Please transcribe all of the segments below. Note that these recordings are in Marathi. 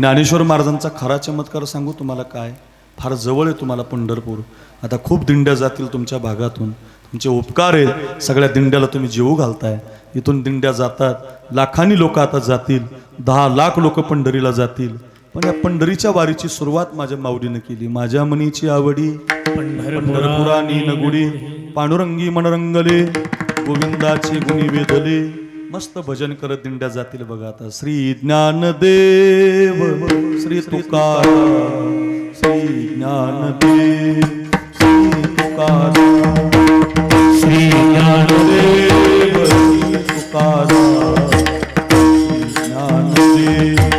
ज्ञानेश्वर महाराजांचा खरा चमत्कार सांगू तुम्हाला काय? फार जवळ आहे तुम्हाला पंढरपूर. आता खूप दिंड्या जातील तुमच्या भागातून. तुमचे उपकार आहेत. सगळ्या दिंड्याला तुम्ही जीव घालताय. इथून दिंड्या जातात. लाखांनी लोक आता जातील. दहा लाख लोक पंढरीला जातील. पण या पंढरीच्या वारीची सुरुवात माझ्या माऊलीनं केली. माझ्या मनीची आवडी. पंढरपुरानी नगुडी. पांडुरंगी मनरंगले. गोविंदाची गुणी वेधले. मस्त भजन करत दिंड्या जातील बघा आता. श्री ज्ञानदेव श्री तुकाराम श्री ज्ञानदेव श्री तुकाराम श्री ज्ञानदेव श्री तुकाराम ज्ञान ज्ञानदेव.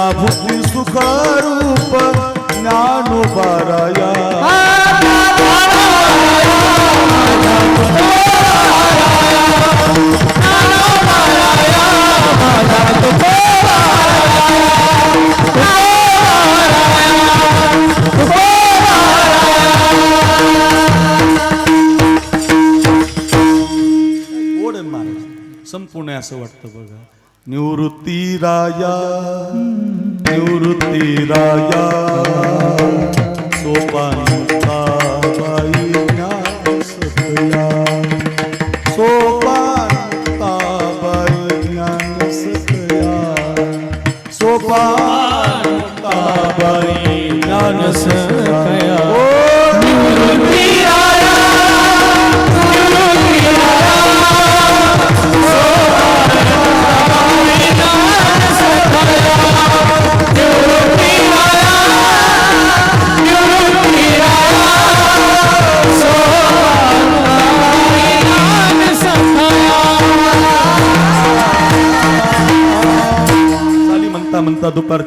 सर्वाभूती सुख रूप ज्ञानोबाराया गोड असं वाटतं बघा. निवृत्ती राजा निवृत्ती राजा. सोपानताबाई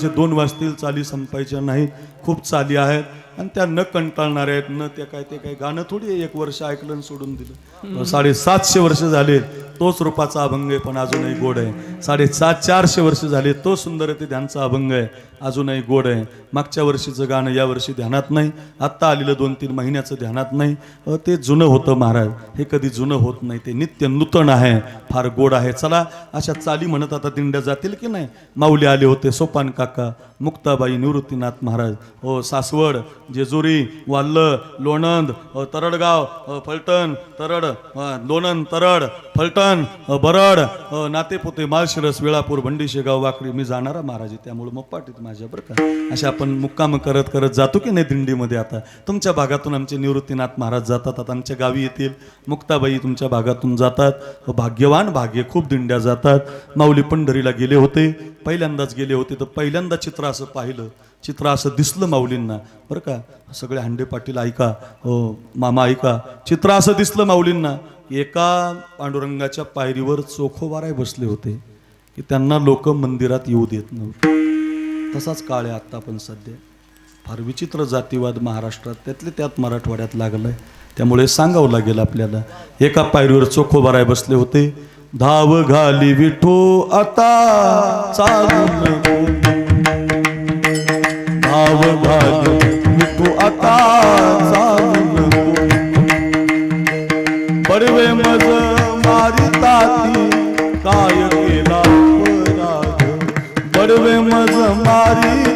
दुपारचे दोन वाजतील चाली संपायच्या नाहीत खूप चाली आहेत. आणि त्या न कंटाळणाऱ्या आहेत न त्या काय ते काय गाणं थोडी एक वर्ष ऐकलं आणि सोडून दिलं. साडेसातशे वर्ष झाले तोच रूपाचा अभंग आहे पण अजूनही गोड आहे. साडेसात चारशे वर्ष झाले तो सुंदर ते ध्यानचा अभंग आहे. अजूनही गोड आहे. मागच्या वर्षीचं गाणं या वर्षी ध्यानात नाही. आत्ता आलेलं दोन तीन महिन्याचं ध्यानात नाही. ते जुनं होतं महाराज. हे कधी जुनं होत नाही. ते नित्य नूतन आहे. फार गोड आहे. चला अशा चाली म्हणत आता दिंड्या जातील की नाही? माऊली आले होते सोपान काका मुक्ताबाई निवृत्तीनाथ महाराज. हो सासवड जेजुरी वाल्ल लोणंद तरडगाव फलटण तरड लोणंद तरड फलटण. अ, बरड नातेपोते माळशिरस वेळापूर भंडी शेगाव वाकडी मी जाणारा महाराज. आहे त्यामुळे मग पाठीत माझ्या बरं का? अशा आपण मुक्काम करत करत जातो की नाही दिंडीमध्ये आता? तुमच्या भागातून आमचे निवृत्तीनाथ महाराज जातात. आता आमच्या गावी येतील. मुक्ताबाई तुमच्या भागातून जातात. भाग्यवान भाग्य खूप दिंड्या जातात. माऊली पंढरीला गेले होते. पहिल्यांदाच गेले होते. तर पहिल्यांदा चित्र असं पाहिलं. चित्र असं दिसलं माऊलींना. बरं का? सगळे हांडे पाटील ऐका. हो मामा ऐका. चित्र असं दिसलं माऊलींना. एका पांडुरंगाच्या पायरीवर चोखोबाराय बसले होते की त्यांना लोक मंदिरात येऊ देत नव्हते. तसाच काळ आहे आत्ता पण सध्या. फार विचित्र जातीवाद महाराष्ट्रात त्यातले त्यात मराठवाड्यात लागलाय. त्यामुळे सांगावं लागेल आपल्याला एका पायरीवर चोखोबाराय बसले होते. धाव घाली विठो आता चालून धाव घाली विठो आता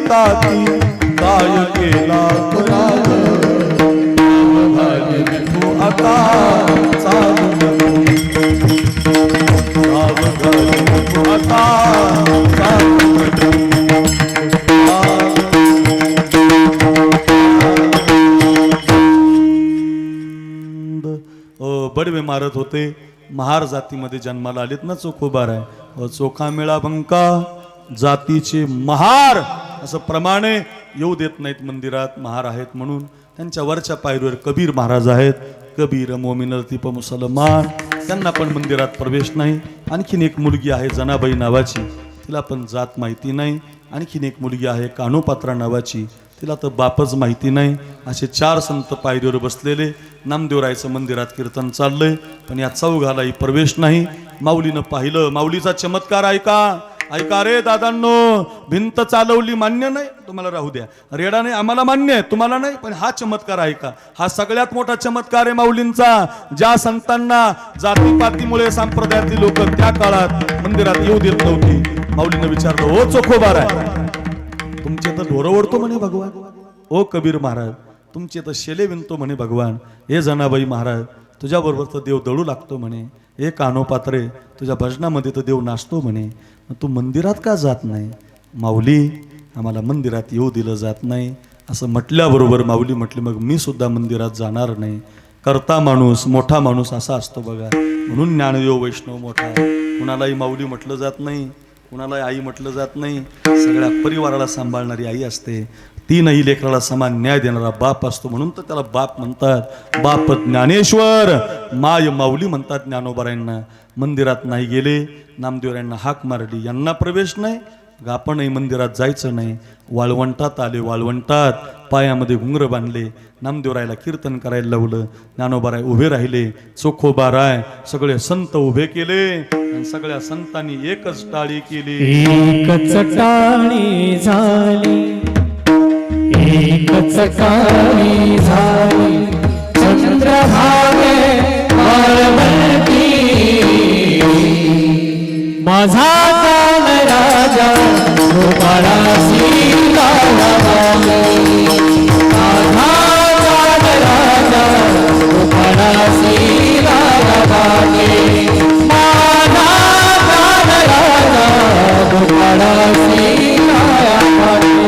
ताती काय केला आता आता बडवे मारत होते. महार जातीमध्ये जन्माला आलेत ना चोखोबार आहे चोखा मेळा बंका जातीचे महार असं प्रमाणे येऊ देत नाहीत मंदिरात महार आहेत म्हणून. त्यांच्या वरच्या पायरीवर कबीर महाराज आहेत. कबीर मोमिन लतीफ मुसलमान. त्यांना पण मंदिरात प्रवेश नाही. आणखीन एक मुलगी आहे जनाबाई नावाची. तिला पण जात माहिती नाही. आणखीन एक मुलगी आहे कानोपात्रा नावाची. तिला तर बापच माहिती नाही. असे चार संत पायरीवर बसलेले. नामदेवरायचं मंदिरात कीर्तन चाललंय. पण या चौघालाही प्रवेश नाही. माऊलीनं पाहिलं. माऊलीचा चमत्कार ऐका. ऐका रे दादांनो भिंत चालवली मान्य नाही? तुम्हाला राहू द्या. रेडा नाही आम्हाला मान्य आहे तुम्हाला नाही पण हा चमत्कार ऐका. हा सगळ्यात मोठा चमत्कार आहे माऊलींचा ज्या संतांना जातीपातीमुळे संप्रदायातली लोक त्या काळात मंदिरात येऊ देत नव्हती. माऊलीनं विचारलं हो चोखोबार आहे तुमचे तर ढोरं ओढतो म्हणे भगवान. ओ कबीर महाराज तुमचे तर शेले विणतो म्हणे भगवान. हे जनाबाई महाराज तुझ्याबरोबर तर देव दळू लागतो म्हणे. हे कानोपात्रे तुझ्या भजनामध्ये तर देव नाचतो म्हणे. तू मंदिरात का जात नाही? माऊली आम्हाला मंदिरात येऊ दिलं जात नाही. असं म्हटल्याबरोबर माऊली म्हटली मग मी सुद्धा मंदिरात जाणार नाही. करता माणूस मोठा माणूस असा असतो बघा. म्हणून ज्ञानदेव वैष्णव मोठा कुणालाही माऊली म्हटलं जात नाही. कुणाला आई म्हटलं जात नाही. सगळ्या परिवाराला सांभाळणारी आई असते. तीनही लेकराला समान न्याय देणारा बाप असतो म्हणून तर त्याला बाप म्हणतात. बाप ज्ञानेश्वर. माय माऊली म्हणतात ज्ञानोबरायांना. मंदिरात नाही गेले. नामदेवरायांना हाक मारली. यांना प्रवेश नाही. आपणही मंदिरात जायचं नाही. वाळवंटात आले वाळवंटात पायामध्ये घुंगर बांधले. नामदेवरायला कीर्तन करायला लावलं. ज्ञानोबाराय उभे राहिले. चोखोबाराय सगळे संत उभे केले. आणि सगळ्या संतांनी एकच टाळी केली. एकच टाळी झाली. एकच टाळी झाली. चंद्रभागे माझा कान राजा गोपाळासी काळाबाई. माझा कान राजा गोपाळासी काळाबाई.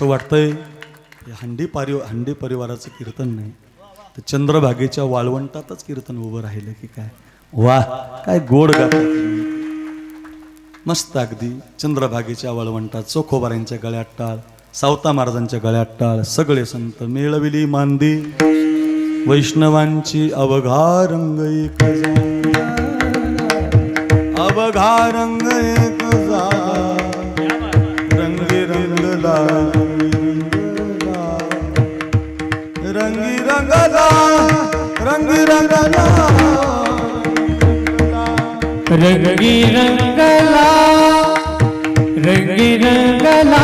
असं वाटतंय हे हंडी पारि हंडी परिवाराचं कीर्तन नाही. तर चंद्रभागेच्या वाळवंटातच कीर्तन उभं राहिलं की काय? वा काय गोड गातात मस्त अगदी चंद्रभागेच्या वाळवंटात चोखोबाऱ्यांच्या गळ्यात टाळ सावता महाराजांच्या गळ्यात टाळ सगळे संत मेळविली मांदी. वैष्णवांची अवघा रंग अवघा रंग रंगी रंगला रंगी रंगला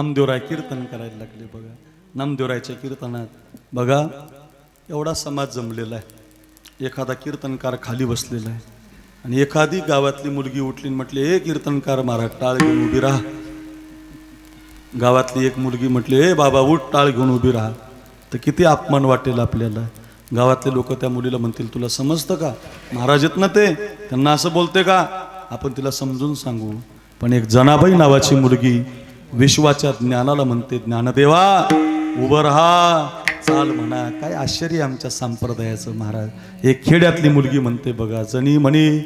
नामदेवराय कीर्तन करायला लागले बघा. नामदेवरायच्या कीर्तनात बघा एवढा समाज जमलेला आहे. एखादा कीर्तनकार खाली बसलेला आहे. आणि एखादी गावातली मुलगी उठली म्हटली ए कीर्तनकार महाराज टाळ घेऊन उभी राहा. गावातली एक मुलगी म्हटली हे बाबा उठ टाळ घेऊन उभी राहा. तर किती अपमान वाटेल आपल्याला. गावातले लोक त्या मुलीला म्हणतील तुला समजतं का? महाराज येत ना ते. त्यांना असं बोलते का? आपण तिला समजून सांगू. पण एक जनाबाई नावाची मुलगी विश्वाच्या ज्ञानाला म्हणते ज्ञानदेवा उभं राहा चाल म्हणा. काय आश्चर्य आमच्या संप्रदायाचं महाराज. एक खेड्यातली मुलगी म्हणते बघा जणी म्हणे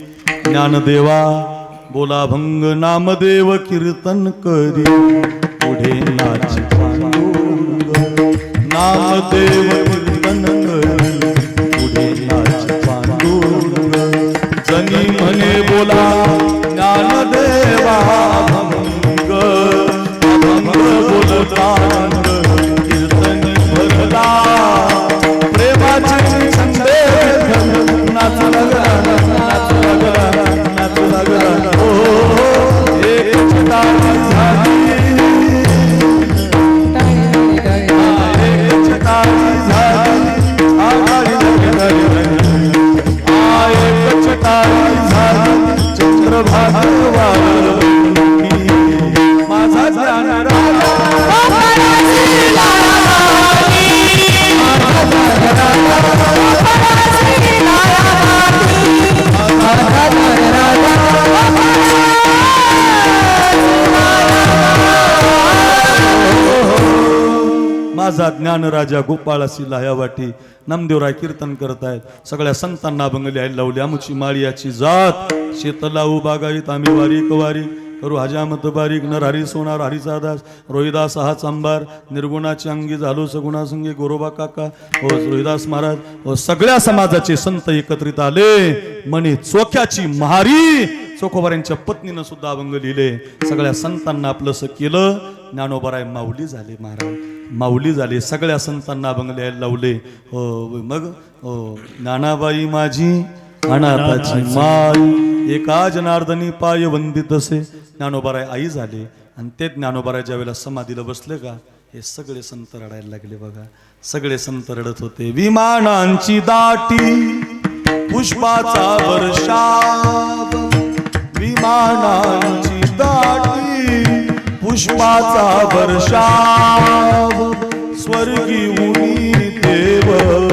ज्ञानदेवा बोला भंग नामदेव कीर्तन करी. पुढे नाच नामदेव कीर्तन करी. पुढे नाच पांडुरंग जनी म्हणे बोला ज्ञानदेवा माझा ज्ञानराजा गोपाळासी लायावाटी नामदेवराय कीर्तन करत आहेत. सगळ्या संतांना बंगली आहे लावली माळी याची जात. शेतला बागायत आम्ही वारीक वारी हजामत बारीक नर हरी सोनार हरीचा दास रोहिदास हा चांबार निर्गुणाची अंगी झालो सगुणा संगी गोरोबा काका हो रोहिदास महाराज हो सगळ्या समाजाचे संत एकत्रित आले. म्हणे चोख्याची महारी चोखोबाऱ्यांच्या पत्नीनं सुद्धा अभंग लिहिले. सगळ्या संतांना आपलंसं केलं. ज्ञानोबराय माऊली झाले महाराज. माऊली झाले सगळ्या संतांना अभंग लिहायला लावले. हो मग हो ज्ञानाबाई माझी अनाथाची माय एका जनार्दनी पाय वंदित असे. ज्ञानोबाराय आई झाले. आणि ते ज्ञानोबाराय ज्या वेळेला समाधीला बसले का हे सगळे संत रडायला लागले बघा. सगळे संत रडत होते. विमानांची दाटी पुष्पाचा वर्षाव. विमानांची दाटी पुष्पाचा वर्षाव. स्वर्गी उनी देव.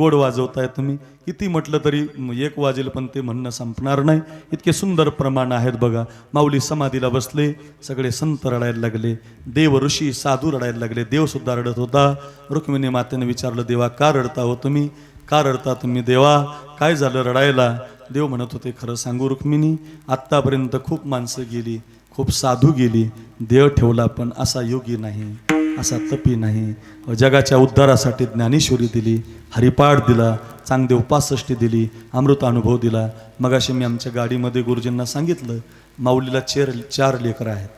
गोड वाजवताय तुम्ही. किती म्हटलं तरी एक वाजेल पण ते म्हणणं संपणार नाही. इतके सुंदर प्रमाण आहेत बघा. माऊली समाधीला बसले सगळे संत रडायला लागले. देव ऋषी साधू रडायला लागले. देवसुद्धा रडत होता. रुक्मिणी मातेने विचारलं देवा का रडता हो तुम्ही? का रडता तुम्ही देवा? काय झालं रडायला? देव म्हणत होते खरं सांगू रुक्मिणी आत्तापर्यंत खूप माणसं गेली खूप साधू गेली. देव ठेवला पण असा योगी नाही. असा तपी नाही. जगाच्या उद्धारासाठी ज्ञानेश्वरी दिली हरिपाठ दिला चांगदेव पासष्टी दिली अमृत अनुभव दिला. मगाशी मी आमच्या गाडीमध्ये गुरुजींना सांगितलं माऊलीला चेर चार लेकरं आहेत.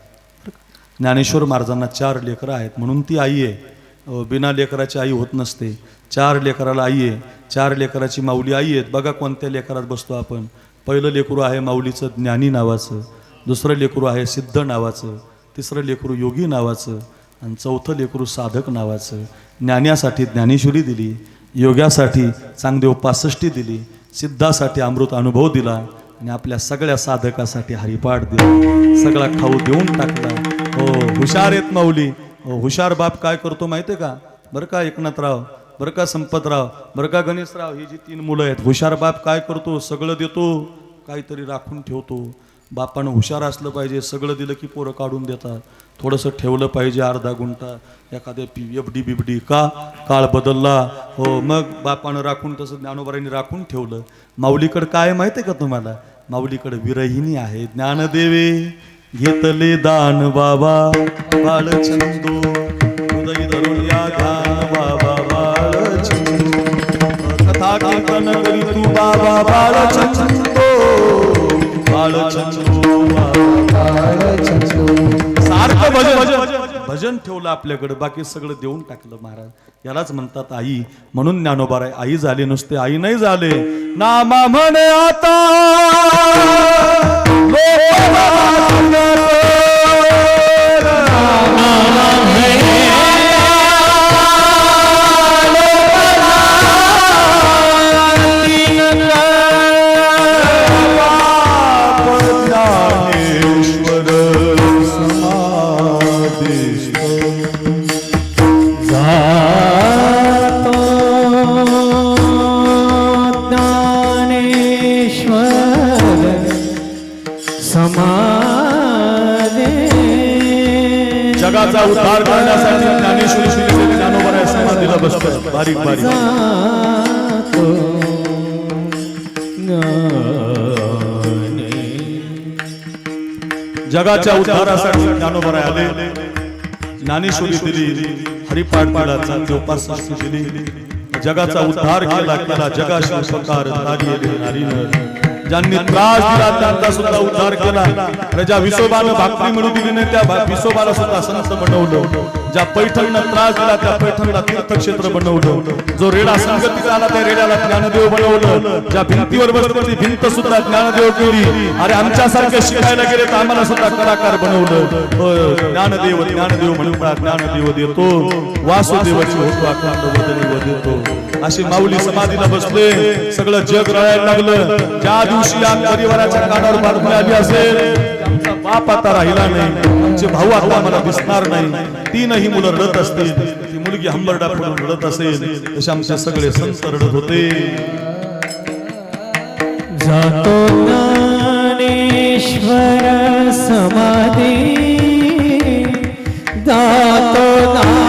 ज्ञानेश्वर महाराजांना चार लेकरं आहेत. म्हणून ती आई आहे. बिना लेकराची आई होत नसते. चार लेकराला आई आहे. चार लेकराची माऊली आई आहेत. बघा कोणत्या लेकरात बसतो आपण. पहिलं लेकरू आहे माऊलीचं ज्ञानी नावाचं. दुसरं लेकरू आहे सिद्ध नावाचं. तिसरं लेकरू योगी नावाचं. आणि चौथं लेकरू साधक नावाचं ज्ञान्यासाठी ज्ञानेश्वरी दिली योग्यासाठी चांगदेव पासष्टी दिली सिद्धासाठी अमृत अनुभव दिला आणि आपल्या सगळ्या साधकासाठी हरिपाठ दिला. सगळा खाऊ देऊन टाकला. हो हुशार येत माऊली. हो हुशार बाप काय करतो माहिती आहे का? बरं का एकनाथराव? बरं का संपतराव? बरं का गणेशराव? ही जी तीन मुलं आहेत हुशार बाप काय करतो? सगळं देतो काहीतरी राखून ठेवतो. बापानं हुशार असलं पाहिजे सगळं दिलं की पोरं काढून देतात. थोडंसं ठेवलं पाहिजे अर्धा गुंठा. एखाद्या पी एफ डी बिबडी का? काळ बदलला. हो मग बापानं राखून तसं ज्ञानोबारांनी राखून ठेवलं. माऊलीकडं काय माहिती आहे का तुम्हाला? माऊलीकडे विरहिणी आहे. ज्ञानदेवे घेतले दान बाबा. बाळचंदो हृदय धरून या ध्यान बाबा. बाळचंदो कथा कीर्तन करी तू बाबा. बाळचंदो बाळचंदो सारखं भजन. भजन. ठेवलं आपल्याकडे बाकी सगळं देऊन टाकलं महाराज. यालाच म्हणतात आई. म्हणून ज्ञानोबाराय आई झाले नुसते आई नाही झाले. नामा म्हणे आता. समाधे जगाचा उद्धार करण्यासाठी ज्ञानेश्वरी श्री ज्ञानोबराय समाधीला बसतो. बारीक बारीक. जगाच्या उद्धारासाठी ज्ञानोबराय आले. ज्ञानेश्वरी दिली. हरिपाठ चांगली उपासना दिली जगाचा उद्धार केला केला जगाशी उपकार नारी नारीनं ज्यांनी त्रास दिला त्यांचा सुद्धा उद्धार केला. प्रजा विसोबानं भाकरी मिळू दिली नाही त्या विसोबाला सुद्धा संत बनवलं. ज्या पैठणनं त्रास दिला त्या पैठणला तीर्थक्षेत्र बनवलं. जो रेडा संगती झाला त्या रेड्याला ज्ञानदेव बनवलं. ज्या भिंतीवर बसली भिंत सुद्धा ज्ञानदेव केली. अरे आमच्यासारखे शिकायला गेले तर आम्हाला सुद्धा कलाकार बनवलं. ज्ञानदेव ज्ञानदेव म्हणून ज्ञानदेव देतो. वासुदेवाची होतो अखंड वदनी देतो. अशी माऊली समाधीला बसले. सगळं जग रळायला लागलं. ज्या दिवशी या परिवाराच्या कानावर बातमी आली असेल बाप आता राहिला नाही. आमचे भाऊ आता आम्हाला दिसणार नाही. तीनही मुलं रडत असतील. ती मुलगी हंबरडा पडून रडत असेल. तसे आमचे सगळे संत रडत होते. जातो ज्ञानेश्वर समाधी. जातो ना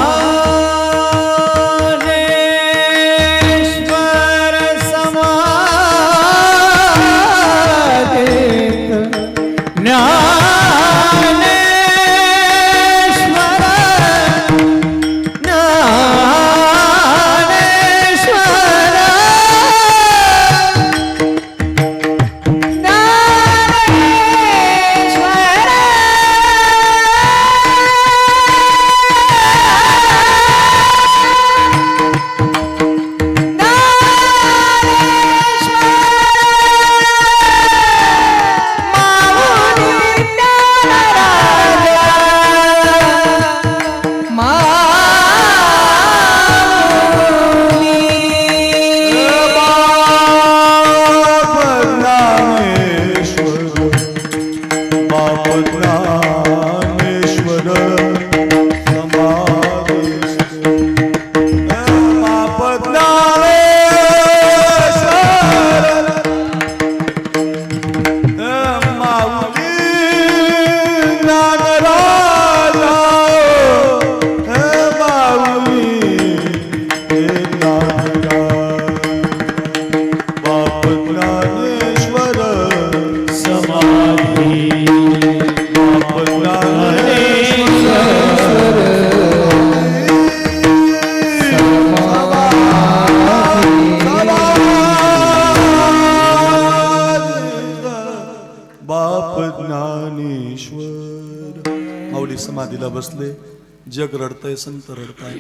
समाधीला बसले जग रडतंय संत रडताय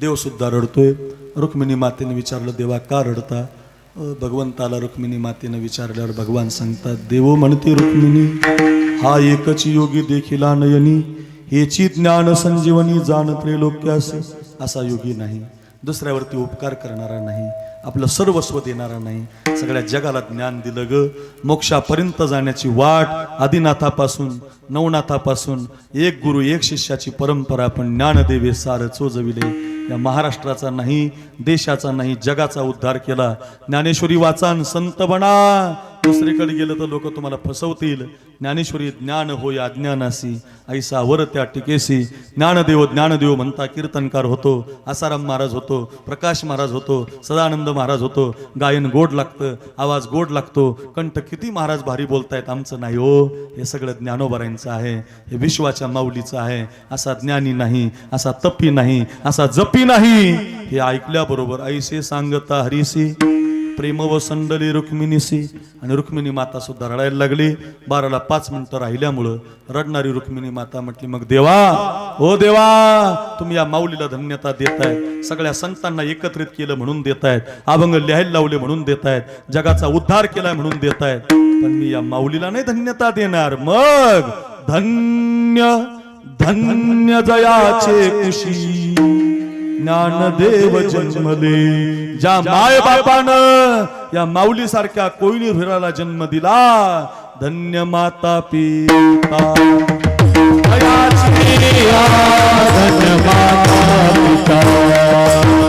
देव सुद्धा रडतोय. रुक्मिणी मातेने विचारलं देवा का रडता? भगवंताला रुक्मिणी मातेने विचारल्यावर भगवान सांगतात देवो म्हणते रुक्मिणी हा एकच योगी देखिला नयनी हेची ज्ञान संजीवनी जाण त्रैलोक्यास असा योगी नाही. दुसऱ्यावरती उपकार करणारा नाही. आपलं सर्वस्व देणारा नाही. सगळ्या जगाला ज्ञान दिलं ग. मोक्षापर्यंत जाण्याची वाट आदिनाथापासून नवनाथापासून एक गुरु एक शिष्याची परंपरा आपण ज्ञानदेवे सार चोजविले. या महाराष्ट्राचा नाही देशाचा नाही जगाचा उद्धार केला. ज्ञानेश्वरी वाचान संत बना. दुसरीकडे गेलं तर लोक तुम्हाला फसवतील. ज्ञानेश्वरी ज्ञान होय अज्ञानासी ऐसा वर त्या टिकेसी. ज्ञानदेव ज्ञानदेव म्हणता कीर्तनकार होतो. आसाराम महाराज होतो. प्रकाश महाराज होतो. सदानंद महाराज होतो. गायन गोड लागतं. आवाज गोड लागतो. कंठ किती महाराज भारी बोलतायत. आमचं नाही हो. हे सगळं ज्ञानोबरायांचं आहे. हे विश्वाच्या माऊलीचं आहे. असा ज्ञानी नाही. असा तपी नाही. असा जपी नाही. हे ऐकल्याबरोबर ऐसे सांगता हरिसी. प्रेम व संडली रुक्मिणीसी आणि रुक्मिणी माता सुद्धा रडायला लागली. बाराला पाच मिनिटं राहिल्यामुळं रडणारी रुक्मिणी माता म्हटली मग देवा हो देवा तुम्ही या माऊलीला धन्यता देताय. सगळ्या संतांना एकत्रित केलं म्हणून देतायत. अभंग लिहायला लावले म्हणून देतायत. जगाचा उद्धार केलाय म्हणून देतायत. पण मी या माऊलीला नाही धन्यता देणार. मग धन्य धन्य जयाचे कुशी ज्ञानदेव जन्मले ज्या माय बापानं या माऊली सारख्या कोयनी हिराला जन्म दिला धन्य माता पिता. धन्य माता पिता.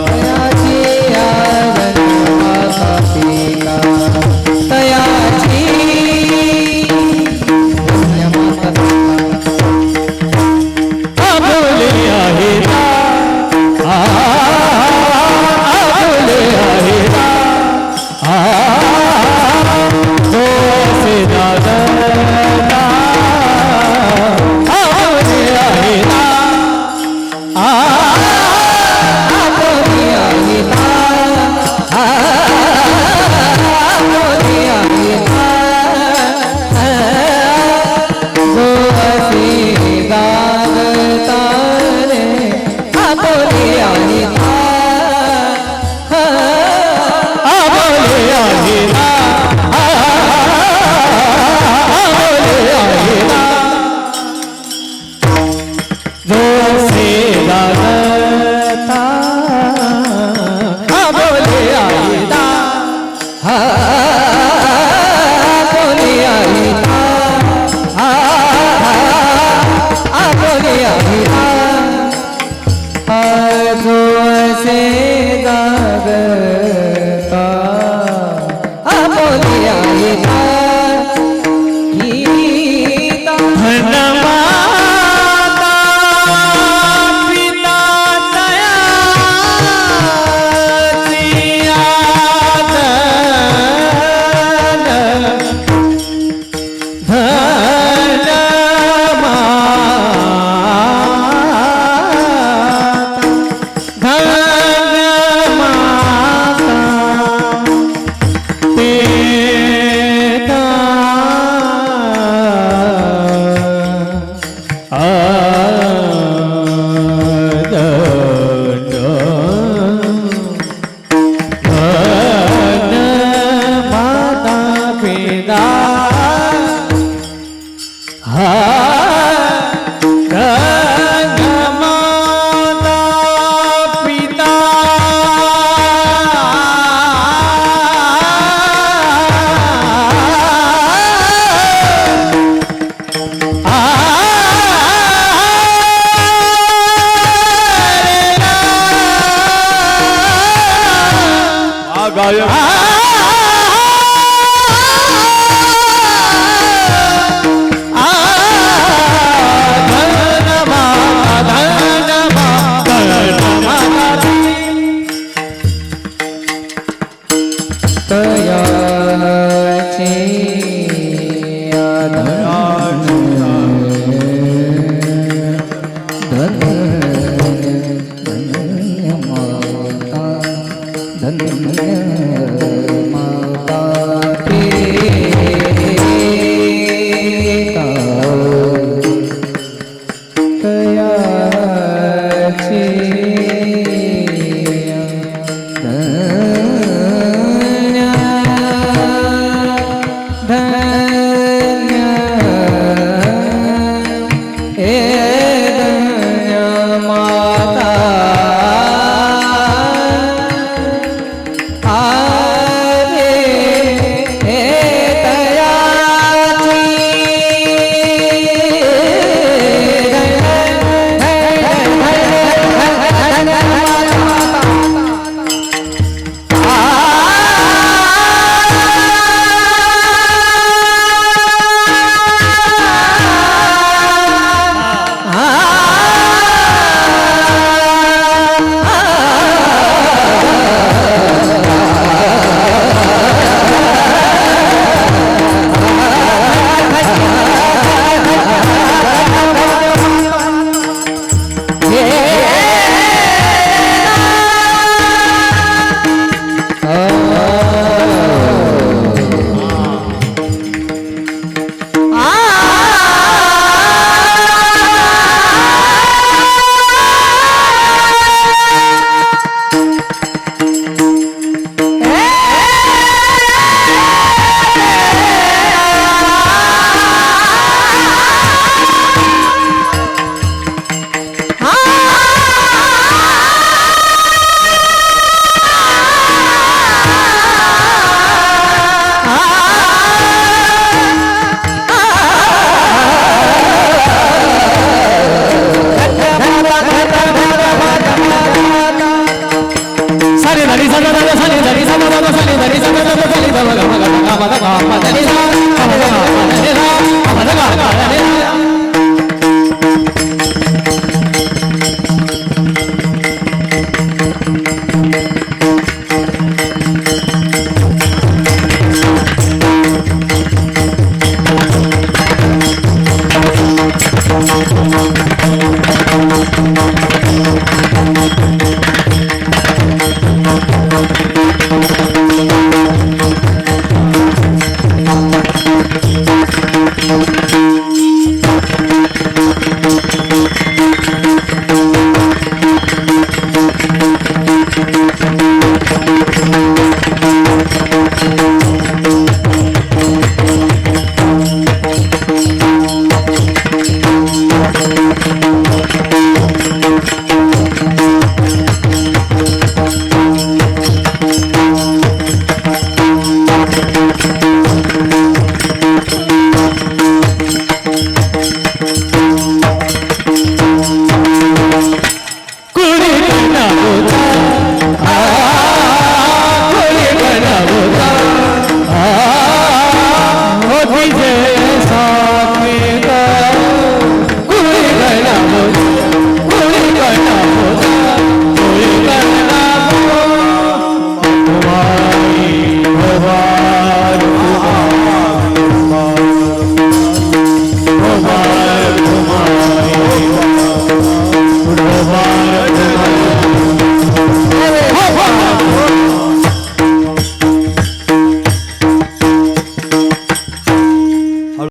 பதவ கம கம கம கம